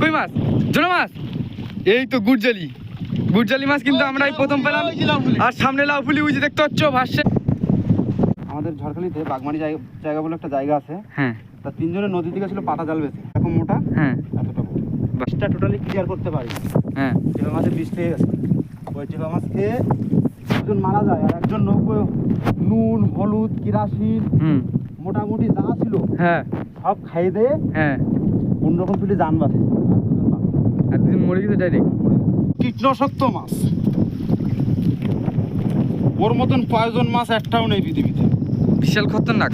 কই মাছ? জোনা মাছ? এই তো গুড়জালি গুড়জালি মাছ কিন্তু আমরা প্রথম পেলাম। আর সামনে লাউ ফুলি উই দেখতে পাচ্ছ ভাসছে। আমাদের ঝড়খালিতে বাগমানি জায়গা জায়গা বলে একটা জায়গা আছে। হ্যাঁ। তা তিনজনের নদীর দিকে ছিল পাতা জাল বেছে এরকম মোটা হ্যাঁ। এতটা মোটা টোটালি ক্লিয়ার করতে পারি। হ্যাঁ। চেপা মাছের বিষ খেয়ে গেছে। ওই মাছ খেয়ে একজন মারা যায় আর একজন নৌকো নুন হলুদ কিরাসিন। হুম। মোটামুটি যা ছিল হ্যাঁ। সব খাইয়ে দিয়ে হ্যাঁ। অন্যরকম তুলে যান বাঁধে। আর দুদিন মরে গেছে ডাইরেক্ট কীটনাশক্ত মাছ। ওর মতন পয়জন মাছ একটাও নেই পৃথিবীতে। বিশাল খতরনাক।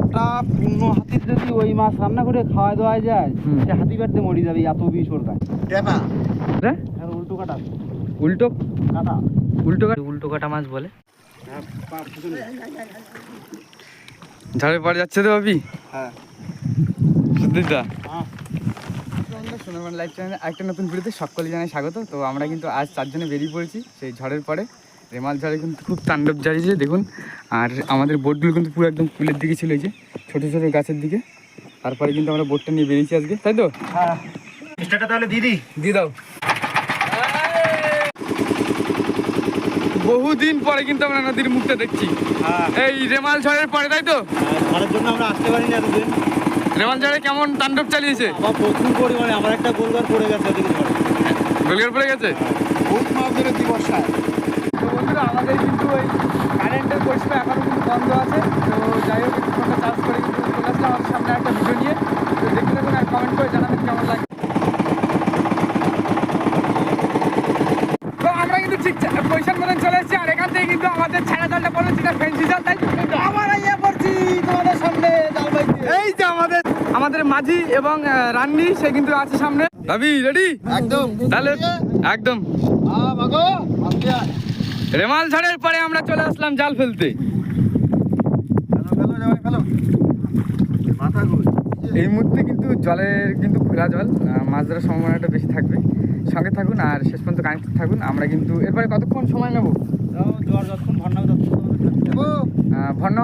একটা পূর্ণ হাতির যদি ওই মাছ রান্না করে খাওয়া দাওয়া যায় হুম। সে হাতি বাড়তে মরে যাবে এত বিষ ওর গায়ে। হ্যাঁ? আর উল্টো কাটা। উল্টো? কাটা। উল্টো কাটা? উল্টো কাটা মাছ বলে। ঝড়ে পড়ে যাচ্ছে তো ভাবি? হ্যাঁ। সুদিদা হ্যাঁ। সুন্দরবন লাইফ চ্যানেলে একটা নতুন ভিডিওতে সকলে জানাই স্বাগত। তো আমরা কিন্তু আজ চারজনে বেরিয়ে পড়েছি সেই ঝড়ের পরে রেমাল ঝড়ে কিন্তু খুব তাণ্ডব জারিয়েছে দেখুন। আর আমাদের বোটগুলো কিন্তু পুরো একদম কুলের দিকে ছিল এই যে ছোটো ছোটো গাছের দিকে। তারপরে কিন্তু আমরা বোটটা নিয়ে বেরিয়েছি আজকে তাই তো? হ্যাঁ। তাহলে দিদি দিয়ে দাও। বহুদিন পরে কিন্তু আমরা নদীর মুখটা দেখছি। হ্যাঁ। এই রেমাল ঝড়ের পরে তাই তো? ঘরের জন্য আমরা আসতে পারি না এতদিন। রেমাল ঝড়ে কেমন তাণ্ডব চালিয়েছে? প্রচুর পরিমাণে। আমার একটা গোলবার পড়ে গেছে গোলগার পড়ে গেছে? বহুত মাছ ধরে দি বর্ষায় তো বন্ধুরা আমাদের কিন্তু ওই কারেন্টের পরিষেবা এখনও কিন্তু বন্ধ আছে। তো যাই হোক একটু চার্জ করে কিন্তু চলে আসলাম আমার সামনে একটা ভিডিও নিয়ে। তো দেখতে থাকুন আর কমেন্ট করে জানাবেন কেমন লাগে তো আমরা কিন্তু ঠিক পয়সার মতন চলে এসেছি আর এখান থেকে কিন্তু আমাদের ছাড়া জালটা পড়ল যেটা ফেন্সি জাল তাই? ইয়ে তোমাদের সামনে জাল বাইতে। এই যে আমাদের আমাদের মাঝি এবং রান্নি সে কিন্তু আছে সামনে। রেডি? একদম। তাহলে একদম। রেমাল ঝড়ের পরে আমরা চলে আসলাম জাল ফেলতে। এই মুহূর্তে কিন্তু জলের কিন্তু খোলা জল মাছ ধরার সম্ভাবনাটা বেশি থাকবে। সঙ্গে থাকুন আর শেষ পর্যন্ত কানেক্ট থাকুন আমরা কিন্তু এরপরে কতক্ষণ সময় নেব?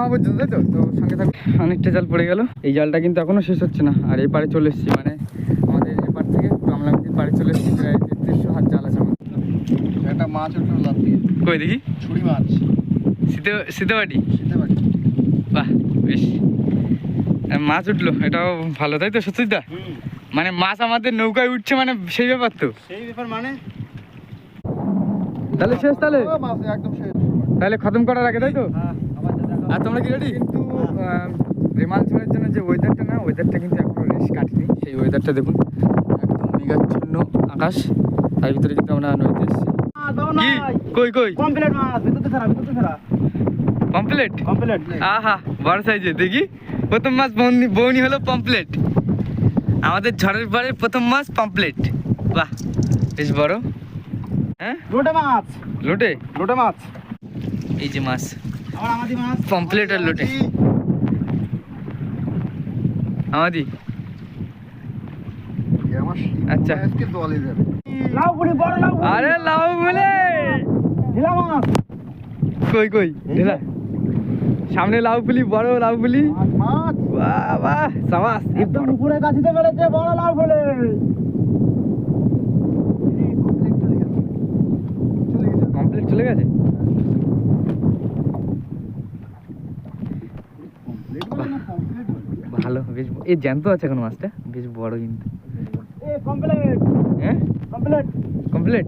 হবে তাই তো? তো সঙ্গে থাকুন। অনেকটা জাল পড়ে গেল। এই জালটা কিন্তু এখনও শেষ হচ্ছে না। আর এপারে চলে এসেছি মানে আমাদের এপার থেকে কামলাঙ্গির পাড়ে চলে এসেছি প্রায় তেত্রিশশো হাত জাল আছে আমাদের একটা মাছ উঠল লাভ দিয়ে। কই দেখি? ছুরি মাছ। শীতে শীতেবাড়ি শীতে পারি বাহ বেশ। মাছ উঠল এটাও ভালো তাই তো সত্যিদা মানে মাছ আমাদের নৌকায় উঠছে মানে সেই ব্যাপার তো। সেই ব্যাপার মানে? তাহলে শেষ তাহলে? একদম শেষ। তাহলে খতম করার আগে তাই তো? হ্যাঁ আবার আর তোমরা কি রেডি কিন্তু রেমাল ঝড়ের জন্য যে ওয়েদারটা না ওয়েদারটা কিন্তু এখনও রেস কাটেনি। সেই ওয়েদারটা দেখুন একদম মেঘাচ্ছন্ন আকাশ। তার ভিতরে কিন্তু আমরা নদীতে এসেছি। কি? কই কই? কমপ্লিট মাছ ভিতরতে ছাড়া ভিতরতে ছাড়া। কমপ্লিট কমপ্লিট আহা বড় সাইজে দেখি। প্রথম মাছ বৌনি বৌনি হলো পমপ্লেট আমাদের ঝড়ের পরে প্রথম মাছ পমপ্লেট। বাহ বেশ বড়। হ্যাঁ? লোটে মাছ। লোটে? লোটে মাছ। এই যে মাছ। আর লোটে। আমাদি। আচ্ছা। আরে লাউ বলে মাছ। কই কই? সামনে লাউ পুলি বড় লাউ মাছ মাছ। বাহ বাহ সাবাস। একদম উপরে কাছিতে বেড়েছে বড় লাউ বলে কমপ্লিট চলে গেছে? ভালো বেশ এই জ্যান্ত আছে এখন মাছটা বেশ বড় কিন্তু। এ কমপ্লিট। হ্যাঁ? কমপ্লিট। কমপ্লিট?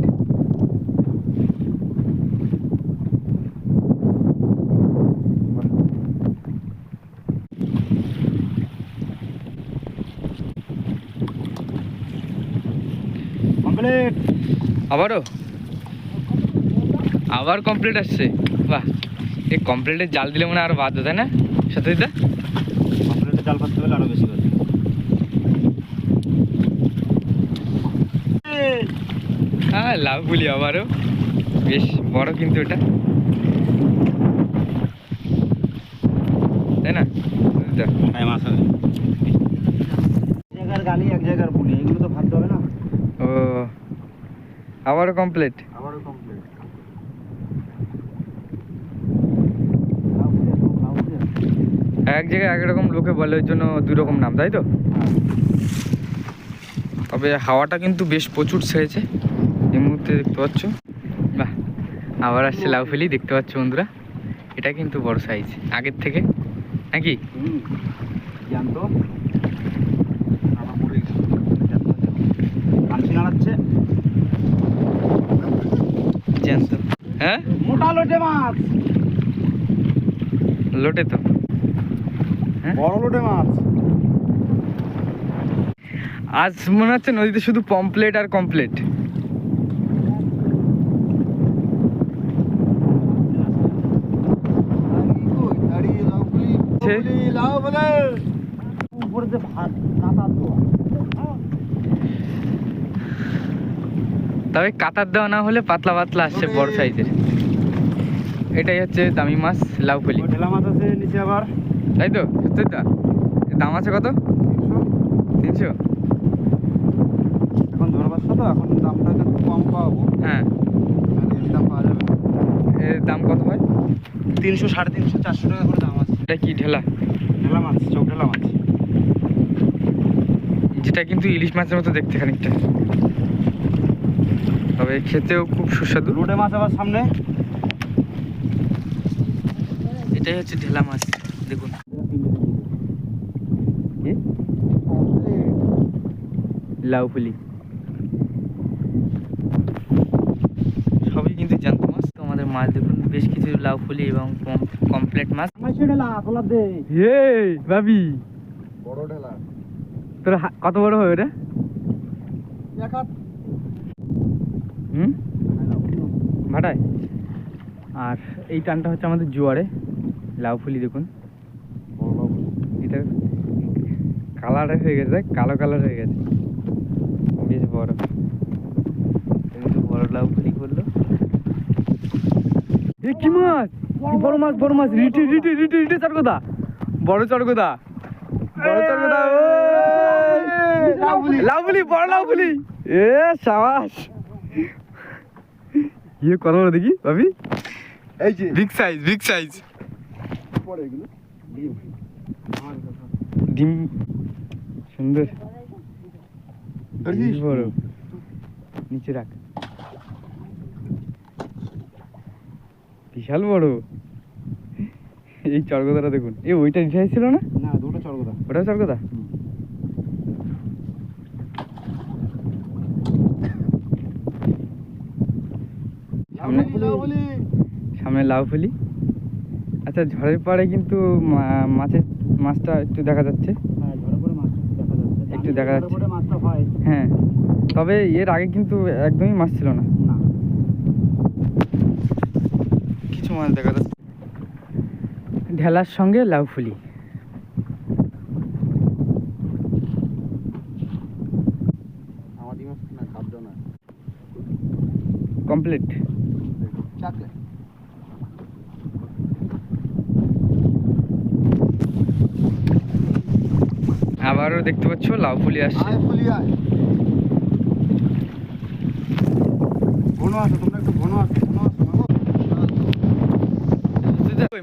কমপ্লিট আবারও? আবার কমপ্লিট আসছে? বাহ। এই কমপ্লিটের জাল দিলে মনে হয় আরও বাদ তাই না? সত্যিদা কমপ্লিটে জাল পাততে হলে আরও বেশি করে হ্যাঁ লাভ বলি আবারও। বেশ বড় কিন্তু এটা। তাই না? মাছ হবে এক জায়গার গালি এক জায়গার বুলি এগুলো তো ভাবতে হবে না ও আবারও কমপ্লিট আবারও কমপ্লিট এক জায়গায় এক রকম লোকে বলে ওই জন্য দুই রকম নাম তাই তো? তবে হাওয়াটা কিন্তু বেশ প্রচুর ছেড়েছে। এই মুহূর্তে দেখতে পাচ্ছ? বাহ আবার আসছে লাউ লাউফেলি দেখতে পাচ্ছ বন্ধুরা? এটা কিন্তু বড় সাইজ আগের থেকে। নাকি? হুম জ্যান্ত আমার পড়ে গেছে কাঞ্চি নাড়াচ্ছে জ্যান্ত হ্যাঁ? মোটা লোটে মাছ। লোটে তো। হ্যাঁ? বড় লোটে মাছ। আজ মনে হচ্ছে নদীতে শুধু পমপ্লেট আর কমপ্লেট তবে কাতার দেওয়া না হলে পাতলা পাতলা আসছে বড় সাইজের। এটাই হচ্ছে দামি মাছ লাউফলি ওই ঢেলা মাছ আছে নিচে আবার। তাই তো? সত্যি তো? দাম আছে কত? তিনশো। এখন ঝড় বাচ্চা তো এখন দামটা একটু কম পাবো। হ্যাঁ। দাম পাওয়া যাবে এর দাম কত হয়? তিনশো সাড়ে তিনশো চারশো টাকা করে দাম আছে। এটা কি ঢেলা? ঢেলা মাছ চোখ ঢেলা মাছ। যেটা কিন্তু ইলিশ মাছের মতো দেখতে খানিকটা। তবে খেতেও খুব সুস্বাদু। লোটে মাছ আবার সামনে। এটাই হচ্ছে ঢেলা মাছ দেখুন। লাউফুলি সবই কিন্তু জানতো মাছ তো আমাদের মাছ দেখুন বেশ কিছু লাউফুলি এবং কমপ্লেট মাছ। হে ভাবি। বড় ঢেলা। তোর কত বড় হবে হুম? ভাটায়। আর এই টানটা হচ্ছে আমাদের জোয়ারে। লাউফুলি দেখুন। এটা কালার হয়ে গেছে কালো কালার হয়ে গেছে। বেশ বড়। কিন্তু বড় লাউফুলি করল এ কি মাছ! বড় মাছ বড় মাছ! রিটি রিটি রিটি রিটি চরগদা বড় চরগদা বড় চরগদা লাউফুলি। লাউফুলি বড় লাউফুলি এ সাবাস। ইয়ে বড় দেখি ভাবি। এই যে। বিগ সাইজ বিগ সাইজ এগুলো ডিম। ডিম সুন্দর। বড়। নিচে রাখ। বিশাল বড়। এই চরগদাটা দেখুন। এই ওইটা রিসাইজ ছিল না? না দুটো চড়গদা ওটা চরগদা? সামনে সামনে লাউ ফুলি। আচ্ছা ঝড়ের পরে কিন্তু মাছের মাছটা একটু দেখা যাচ্ছে। হ্যাঁ একটু দেখা যাচ্ছে। মাছটা হয়। হ্যাঁ তবে এর আগে কিন্তু একদমই মাছ ছিল না। কিছু মাছ দেখা যাচ্ছে। ঢেলার সঙ্গে লাউ ফুলি। কমপ্লিট চাকলে আবারও দেখতে পাচ্ছ? লাউ ফুলি আসছে।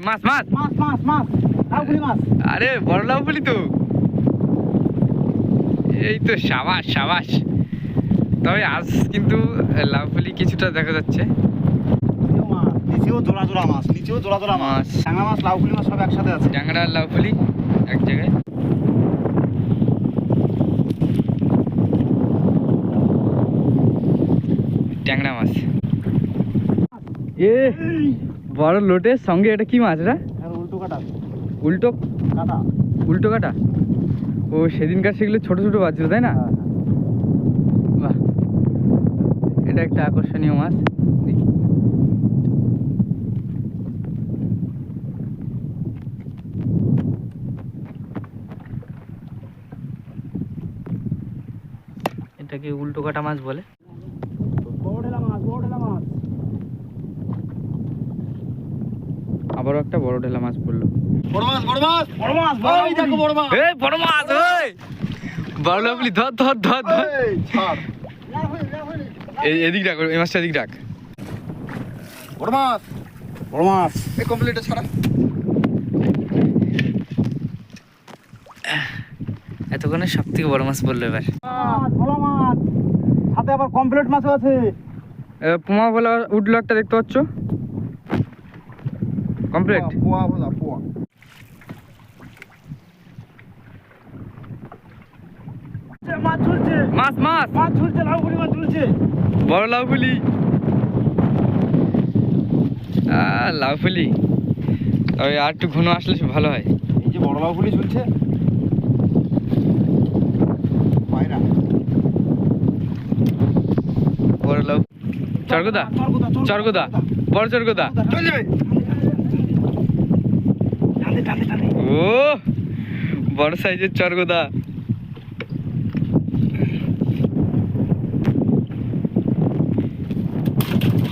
মাছ মাছ? মাছ মাছ মাছ। আরে বড় লাউ ফুলি তো। এই তো সাবাস সাবাস। তবে আজ কিন্তু লাউ ফুলি কিছুটা দেখা যাচ্ছে। নিচেও মাছ নিচেও জোড়া জোড়া মাছ নিচেও জোড়া জোড়া মাছ। মাছ। মাছ সব একসাথে আছে। ট্যাংরা আর লাউ ফুলি এক জায়গায়। ট্যাংরা মাছ। এ বড় লোটের সঙ্গে এটা কি মাছ এটা? উল্টো কাটা। উল্টো? কাটা। উল্টো কাটা? ও সেদিনকার সেগুলো ছোট ছোট বাজছিল তাই না? হ্যাঁ, বাহ। এটা একটা আকর্ষণীয় মাছ। এটাকে উল্টো কাটা মাছ বলে বড় ঢেলা মাছ বড় ঢেলা মাছ আবারও একটা বড় ঢেলা মাছ পড়ল। বড় মাছ বড় মাছ! বড় মাছ বড় দেখো বড় মাছ! এই বড় মাছ ওই বড় লাভলি ধর ধর ধর ধর। এই, এদিক ডাক এই মাছটা এদিক ডাক। বড় মাছ! বড় মাছ। এই কমপ্লিটটা ছাড়া। এতক্ষণে সব থেকে বড় মাছ পড়ল এবার। ভোলা মাছ। সাথে আবার কমপ্লিট মাছও আছে। পুমা বলা উঠল একটা দেখতে পাচ্ছ? কমপ্লিট পোয়া ভোলা পোয়া মাছ ঝুলছে মাছ মাছ। মাছ ঝুলছে লাউগুড়ি মাছ ঝুলছে বড় লাউফুলি আহ, লাউফুলি তবে আর একটু ঘন আসলে ভালো হয়। এই যে বড় লাউগুলি ঝুলছে। পায়রা। বড় লাউ চরগোদা। চরগোদা বড় চরগোদা। চল যাবে। টানে টানে টানে ও বড় সাইজের চরগোদা।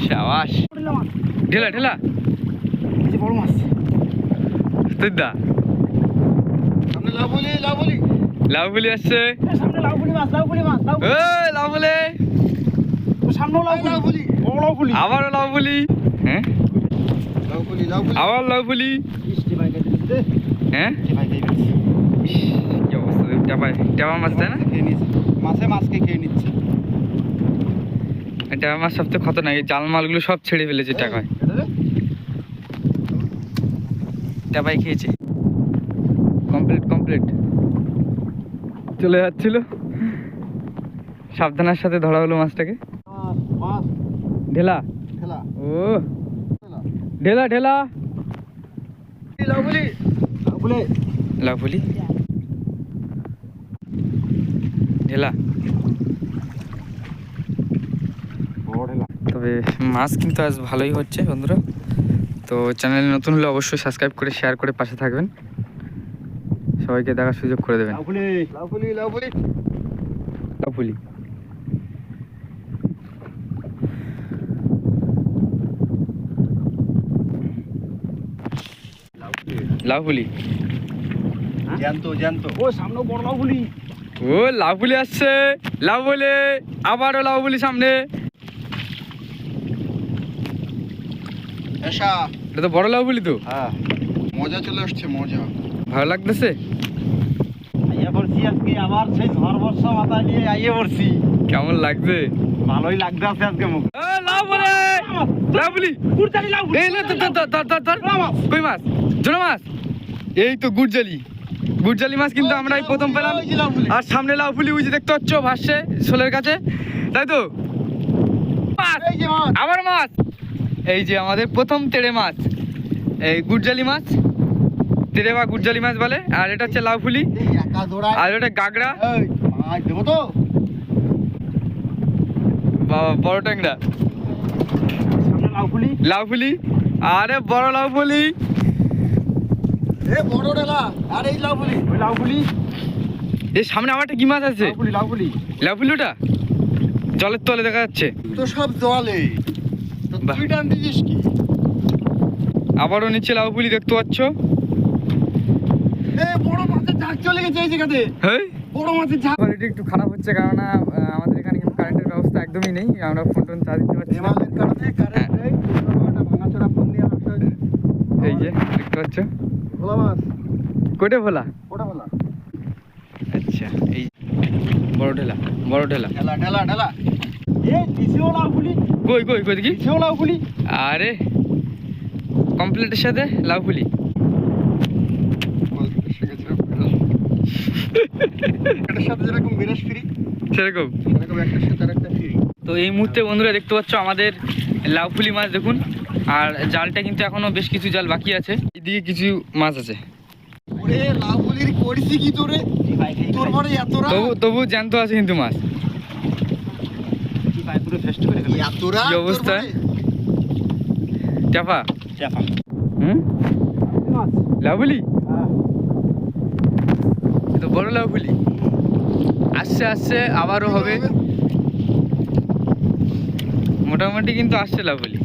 সাবাস। ঢেলা ঢেলা। বড় মাছ। তুই দা। সামনে আসছে। মাছ মাছ হ্যাঁ? আবার বৃষ্টি কেটে দিতে হ্যাঁ? কি অবস্থা টেপায় টেপা মাছ তাই না? খেয়ে নিচ্ছে মাছে মাছকে খেয়ে নিচ্ছে। টেপা মাছ খতরনাক। এই জাল মালগুলো সব ছেড়ে ফেলেছে টাকায় টেপাই খেয়েছে। Complete complete. চলে যাচ্ছিল। সাবধানের সাথে ধরা হলো মাছটাকে। মাছ ঢেলা। খেলা ও। ঢেলা ঢেলা। লাভলি ঢেলা। তবে মাছ কিন্তু আজ ভালোই হচ্ছে বন্ধুরা। তো চ্যানেল নতুন হলে অবশ্যই সাবস্ক্রাইব করে শেয়ার করে পাশে থাকবেন। সবাইকে দেখার সুযোগ করে দেবেন। লাউগুলি লাউগুলি লাউগুলি লাভলি লাভলি জ্যান্ত জ্যান্ত। ও সামনে বড় লাউগুলি ও লাভলি আসছে। লাভলি আবারও লাভলি সামনে। এটা তো বড় লাভলি তো। হ্যাঁ। মজা চলে আসছে মজা। ভালো লাগতেছে? আইয়া পড়ছি আজকে আবার সেই ঝড় বর্ষা মাথায় নিয়ে আইয়ে পড়ছি। কেমন লাগছে? ভালোই লাগতে আছে আজকে মুখ। লাভলি লাভলি কুরতালি লাউ এই লে, ধর, ধর, ধর, ধর, ধর, ধর। কই মাছ? জোড়া মাছ? এই তো গুড়জালি গুড়জালি মাছ কিন্তু আমরা এই প্রথম পেলাম। আর সামনে লাউফুলি উইজি দেখতে পাচ্ছ ভাসছে শোলের কাছে। তাই তো? আবার মাছ! এই যে আমাদের প্রথম তেড়ে মাছ। এই গুড়জালি মাছ। তেড়ে বা গুড়জালি মাছ বলে। আর এটা হচ্ছে লাউফুলি। আর এটা তো। বাবা বড় ট্যাংরা। সামনে লাউগুলি লাউফুলি। আরে বড় লাউফুলি। এ বড় ঢেলা আর এই লাউগুলি ওই লাউগুলি এই সামনে আমার একটা কি মাছ আছে? লাউগুলি লাউফুলি। ওটা? জলের তলে দেখা যাচ্ছে। তো সব জলে। তো। তুই টান দিছিস কি? আবারও নিচে লাউফুলি দেখতে পাচ্ছ। এ বড় মাছের ঝাঁক চলে গেছে এই জায়গাতে। হ্যাঁ বড় মাছের ঝাঁক। কোয়ালিটি একটু খারাপ হচ্ছে কারণ আমাদের এখানে কিন্তু কারেন্টের ব্যবস্থা একদমই নেই। আমরা ফোন টোন চার্জ দিতে পারছি না। কারণে কারেন্ট ফোন দিয়ে এই যে দেখতে পাচ্ছ? ভোলা মাছ? কোটে ভোলা? ওটা ভোলা। আচ্ছা এই বড় ঢেলা বড় ঢেলা ঢেলা ঢেলা ঢেলা লাউগুলি কই কই কই দেখি। লাউগুলি আরে কমপ্লিটের সাথে সেরকম। তো এই মুহূর্তে বন্ধুরা দেখতে পাচ্ছ আমাদের লাউফুলি মাছ দেখুন। আর জালটা কিন্তু এখনও বেশ কিছু জাল বাকি আছে। এদিকে কিছু মাছ আছে। ওরে লাউগুলির করেছি কি তোরে? তোর পরে এতরা তবু জ্যান্ত আছে কিন্তু মাছ। এতরা কি অবস্থা? চাপা? চাপা। হুম? মাছ। লাউফুলি হ্যাঁ। এ তো বড় লাউফুলি আসছে আসছে আবারও হবে। মোটামুটি কিন্তু আসছে লাউফুলি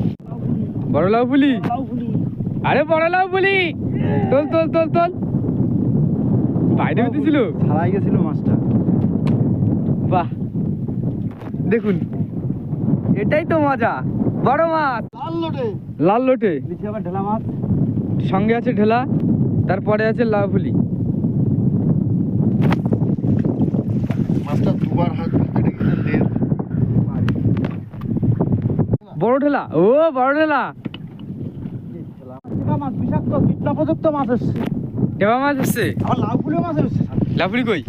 বড় লাউগুলি আরে বড় লাউ বলি। তোল তোল তোল তোল। বাইরে উঠেছিল? ছাড়াই গেছিল মাছটা। বাহ। দেখুন। এটাই তো মজা। বড় মাছ। লাল লোটে। লাল লোটে। নিচে আবার ঢেলা মাছ। সঙ্গে আছে ঢেলা তারপরে আছে লাভুলি মাছটা দুবার হাত বড় ঢেলা। ও বড় ঢেলা। টিপা মাছ বিষাক্ত কীটনাশযুক্ত মাছ এসছে। টেবা মাছ এসছে? আবার লাউফুলিও মাছ এসছে লাফুলি কই?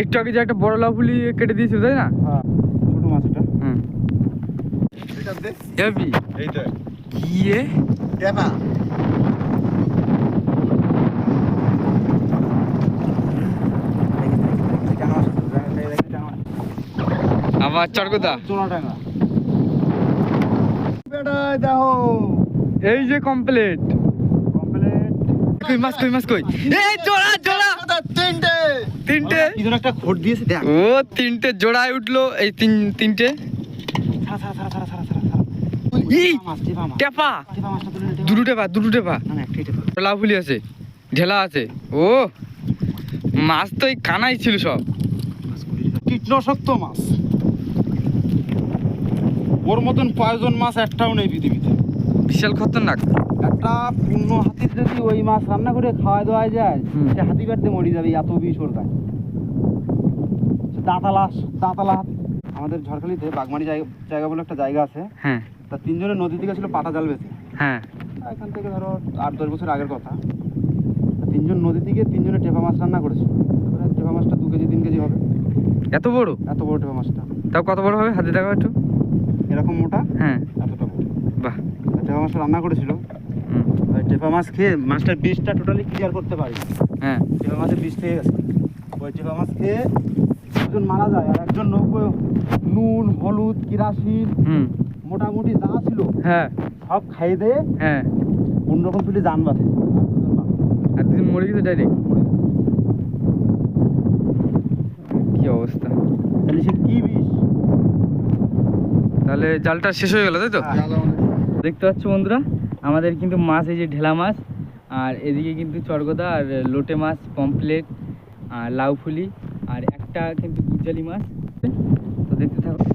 একটু আগে যে একটা বড় লাফুলি কেটে দিয়েছিল তাই না? হ্যাঁ ছোট মাছ এটা। হুম। হেভি। এই দেখ কি এ? টেপা আবার চরকদা চোলা টাঙ্গা। বেটাই দেখো। এই যে কমপ্লিট কমপ্লিট কই মাছ কই মাছ কই? এই জোড়া জোড়া। তিনটে। তিনটে? একটা খোট দিয়েছে? দেখ। ও তিনটে জোড়ায় উঠল। এই তিন তিনটে? টেপা দুটো টেপা দুটো টেপা। আছে ঢেলা আছে। ও মাছ তো এই কানাই ছিল সব। কীটনাশক তো মাছ। ওর মতন পয়জন মাছ একটাও নেই পৃথিবীতে। বিশাল খতরনাক। একটা পূর্ণ হাতির যদি ওই মাছ রান্না করে খাওয়া দাওয়া যায় সে হাতি বাড়তে মরে যাবে এত বিষ ওর গায়ে। দাঁতালা দাঁতালা আমাদের ঝড়খালিতে বাগমারি জায়গা জায়গা বলে একটা জায়গা আছে। হ্যাঁ। তা তিনজনের নদী থেকে ছিল পাতা জাল বেঁচে হ্যাঁ। এখান থেকে ধরো আট দশ বছর আগের কথা। তিনজন নদী থেকে তিনজনে টেপা মাছ রান্না করেছিল টেপা মাছটা দু কেজি তিন কেজি হবে। এত বড়? এত বড় টেপা মাছটা। তাও কত বড় হবে? হাতে দেখো একটু। এরকম মোটা? হ্যাঁ। এতটা বাহ। টেপা মাছটা রান্না করেছিল। ওই টেপা মাছ খেয়ে মাছটার বিষটা টোটালি ক্লিয়ার করতে পারি। হ্যাঁ। টেপা মাছের বিষ থেকে গেছে। ওই টেপা মাছ খেয়ে একজন মারা যায় আর একজন নৌকো নুন হলুদ কিরাসিন হুম। মোটামুটি যা ছিল হ্যাঁ। সব খাইয়ে দিয়ে হ্যাঁ। অন্যরকম তুলে যান বাঁচে আর দুদিন মরে গেছে ডাইরেক্ট কি অবস্থা? তাহলে সে কি বিষ? তাহলে জালটা শেষ হয়ে গেল তাই তো? হ্যাঁ। দেখতে পাচ্ছ বন্ধুরা? আমাদের কিন্তু মাছ, এই যে ঢেলা মাছ, আর এদিকে কিন্তু চরগদা, আর লোটে মাছ পম্পলেট আর লাউফুলি আর একটা কিন্তু গুজালি মাছ। তো দেখতে থাকো।